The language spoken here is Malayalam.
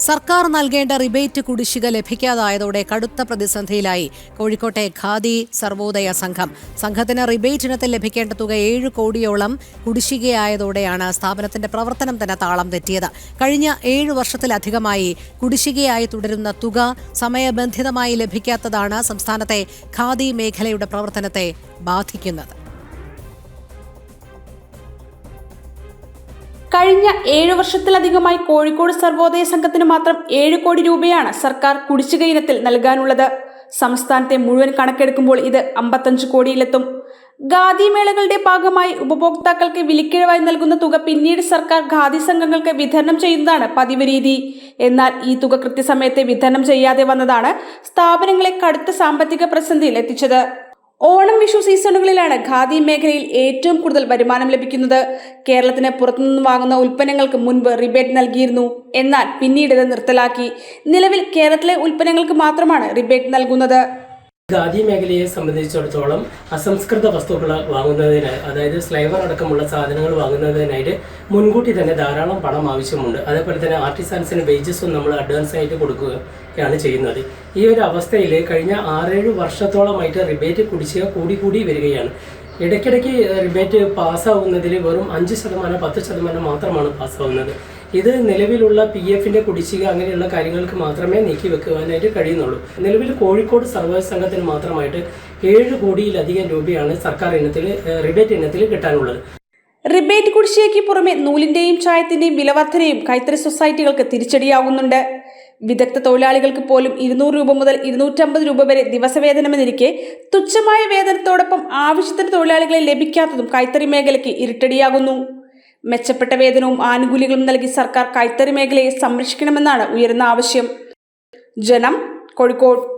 സർക്കാർ നൽകേണ്ട റിബേറ്റ് കുടിശ്ശിക ലഭിക്കാതായതോടെ കടുത്ത പ്രതിസന്ധിയിലായി. കോഴിക്കോട്ടെ ഖാദി സർവോദയ സംഘം. സംഘത്തിന് റിബേറ്റ് ഇനത്തിൽ ലഭിക്കേണ്ട തുക ഏഴ് കോടിയോളം കുടിശ്ശികയായതോടെയാണ് സ്ഥാപനത്തിന്റെ പ്രവർത്തനം തന്നെ താളം തെറ്റിയത്. കഴിഞ്ഞ ഏഴ് വർഷത്തിലധികമായി കുടിശ്ശികയായി തുടരുന്ന തുക സമയബന്ധിതമായി ലഭിക്കാത്തതാണ് സംസ്ഥാനത്തെ ഖാദി മേഖലയുടെ പ്രവർത്തനത്തെ ബാധിക്കുന്നത്. കഴിഞ്ഞ ഏഴു വർഷത്തിലധികമായി കോഴിക്കോട് സർവോദയ സംഘത്തിന് മാത്രം ഏഴ് കോടി രൂപയാണ് സർക്കാർ കുടിശ്ശിക ഇനത്തിൽ നൽകാനുള്ളത്. സംസ്ഥാനത്തെ മുഴുവൻ കണക്കെടുക്കുമ്പോൾ ഇത് അമ്പത്തഞ്ച് കോടിയിലെത്തും. ഖാദി മേളകളുടെ ഭാഗമായി ഉപഭോക്താക്കൾക്ക് വിലക്കിഴവായി നൽകുന്ന തുക പിന്നീട് സർക്കാർ ഖാദി സംഘങ്ങൾക്ക് വിതരണം ചെയ്യുന്നതാണ് പതിവ് രീതി. എന്നാൽ ഈ തുക കൃത്യസമയത്തെ വിതരണം ചെയ്യാതെ വന്നതാണ് സ്ഥാപനങ്ങളെ കടുത്ത സാമ്പത്തിക പ്രതിസന്ധിയിൽ എത്തിച്ചത് ഓണം വിഷു സീസണുകളിലാണ് ഖാദി മേഖലയിൽ ഏറ്റവും കൂടുതൽ വരുമാനം ലഭിക്കുന്നത്. കേരളത്തിന് പുറത്തുനിന്ന് വാങ്ങുന്ന ഉൽപ്പന്നങ്ങൾക്ക് മുൻപ് റിബേറ്റ് നൽകിയിരുന്നു. എന്നാൽ പിന്നീട് ഇത് നിർത്തലാക്കി. നിലവിൽ കേരളത്തിലെ ഉൽപ്പന്നങ്ങൾക്ക് മാത്രമാണ് റിബേറ്റ് നൽകുന്നത്. ഖാദി മേഖലയെ സംബന്ധിച്ചിടത്തോളം അസംസ്കൃത വസ്തുക്കൾ വാങ്ങുന്നതിന് അതായത് സ്ലൈവർ അടക്കമുള്ള സാധനങ്ങൾ വാങ്ങുന്നതിനായിട്ട് മുൻകൂട്ടി തന്നെ ധാരാളം പണം ആവശ്യമുണ്ട്. അതേപോലെ തന്നെ ആർട്ടിസാൻസിന് വേജസും നമ്മൾ അഡ്വാൻസ് ആയിട്ട് കൊടുക്കുകയാണ് ചെയ്യുന്നത്. ഈ ഒരു അവസ്ഥയിൽ കഴിഞ്ഞ ആറേഴ് വർഷത്തോളമായിട്ട് റിബേറ്റ് കുടിശ്ശിക കൂടി കൂടി വരികയാണ്. ഇടയ്ക്കിടയ്ക്ക് റിബേറ്റ് പാസ്സാവുന്നതിൽ വെറും അഞ്ച് ശതമാനം പത്ത് ശതമാനം മാത്രമാണ് പാസ്സാവുന്നത്. ഇത് നിലവിലുള്ള പി എഫിന്റെ കുടിശ്ശിക അങ്ങനെയുള്ള കാര്യങ്ങൾക്ക് മാത്രമേ നീക്കി വെക്കുവാനായിട്ട് കഴിയുന്നുള്ളൂ. നിലവിൽ കോഴിക്കോട് സർവീസ് സംഘത്തിന് മാത്രമായിട്ട് ഏഴ് കോടിയിലധികം രൂപയാണ് സർക്കാർ ഇനത്തിൽ റിബേറ്റ് ഇനത്തിൽ കിട്ടാനുള്ളത്. റിബേറ്റ് കുടിശ്ശികയ്ക്ക് പുറമെ നൂലിന്റെയും ചായത്തിന്റെയും വിലവർദ്ധനയും കൈത്തറി സൊസൈറ്റികൾക്ക് തിരിച്ചടിയാകുന്നുണ്ട് വിദഗ്ധ തൊഴിലാളികൾക്ക് പോലും ഇരുന്നൂറ് രൂപ മുതൽ ഇരുന്നൂറ്റമ്പത് രൂപ വരെ ദിവസവേതനമെന്നിരിക്കെ തുച്ഛമായ വേതനത്തോടൊപ്പം ആവശ്യത്തിന് തൊഴിലാളികളെ ലഭിക്കാത്തതും കൈത്തറി മേഖലയ്ക്ക് ഇരുട്ടടിയാകുന്നു. മെച്ചപ്പെട്ട വേതനവും ആനുകൂല്യങ്ങളും നൽകി സർക്കാർ കൈത്തറി മേഖലയെ സംരക്ഷിക്കണമെന്നാണ് ഉയരുന്ന ആവശ്യം. ജനം കോഴിക്കോട്